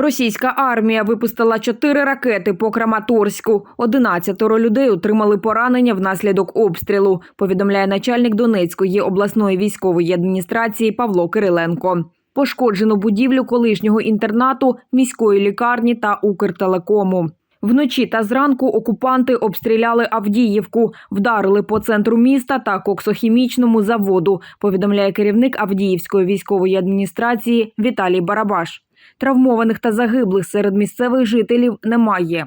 Російська армія випустила чотири ракети по Краматорську. Одинадцятеро людей отримали поранення внаслідок обстрілу. Повідомляє начальник Донецької обласної військової адміністрації Павло Кириленко. Пошкоджено будівлю колишнього інтернату, міської лікарні та Укртелекому. Вночі та зранку окупанти обстріляли Авдіївку, вдарили по центру міста та коксохімічному заводу. Повідомляє керівник Авдіївської військової адміністрації Віталій Барабаш. Травмованих та загиблих серед місцевих жителів немає.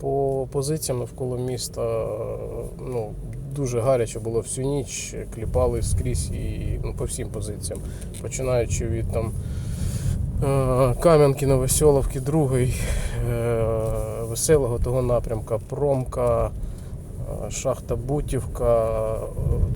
По позиціям навколо міста ну, дуже гаряче було всю ніч, кліпали скрізь і ну, по всім позиціям. Починаючи від там е, Кам'янки, Новоселовки, другий, е, веселого того напрямка, Промка, шахта Бутівка,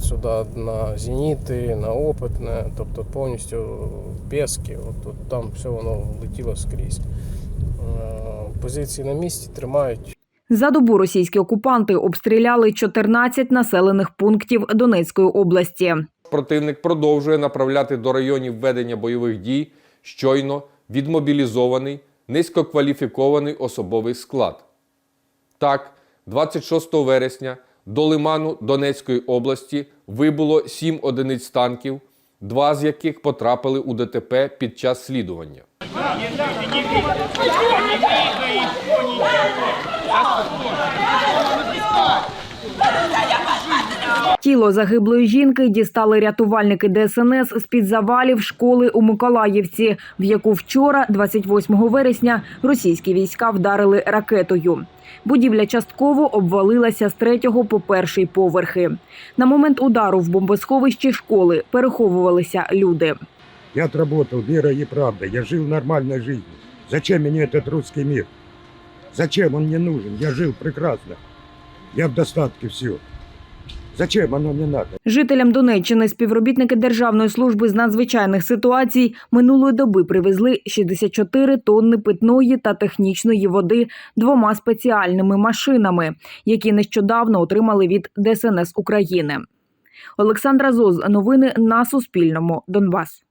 сюди на Зеніти, на Опитне, тобто повністю Пески, от, от там все воно летіло скрізь. Е, Позиції на місці тримають За добу російські окупанти обстріляли 14 населених пунктів Донецької області. Противник продовжує направляти до районів ведення бойових дій щойно відмобілізований низькокваліфікований особовий склад. Так, 26 вересня до лиману Донецької області вибуло 7 одиниць танків, два з яких потрапили у ДТП під час слідування. Тіло загиблої жінки дістали рятувальники ДСНС з-під завалів школи у Миколаївці, в яку вчора, 28 вересня, російські війська вдарили ракетою. Будівля частково обвалилася з третього по перший поверхи. На момент удару в бомбосховищі школи переховувалися люди. Я отработал верой и правдой. Я жил нормальной жизнью. Зачем мне этот русский мир? Зачем он мне нужен? Я жил прекрасно. Я в достатке все. Зачем оно мне надо? Жителям Донеччини співробітники Державної служби з надзвичайних ситуацій минулої доби привезли 64 тонни питної та технічної води двома спеціальними машинами, які нещодавно отримали від ДСНС України. Олександра Зоз. Новини на Суспільному. Донбас.